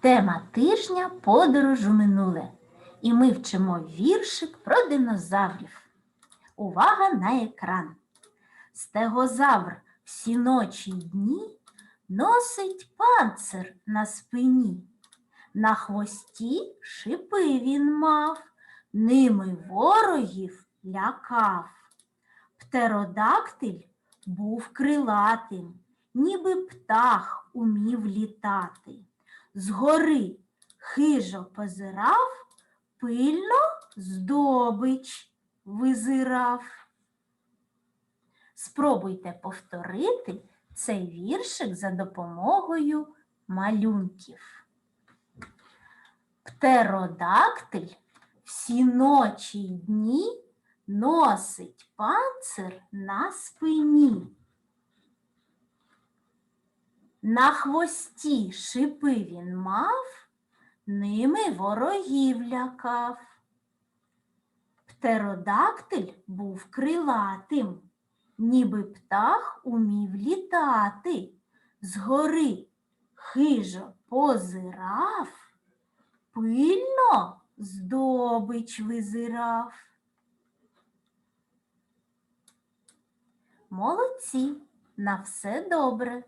Тема тижня подорож минуле. І ми вчимо віршик про динозаврів. Увага на екран. Стегозавр всі ночі й дні носить панцир на спині. На хвості шипи він мав, ними ворогів лякав. Птеродактиль був крилатим, ніби птах умів літати. Згори хижо позирав, пильно здобич визирав. Спробуйте повторити цей віршик за допомогою малюнків. Птеродактиль всі ночі й дні носить панцир на спині. На хвості шипи він мав, ними ворогів лякав. Птеродактиль був крилатим, ніби птах умів літати. Згори хижо позирав, пильно здобич визирав. Молодці, на все добре.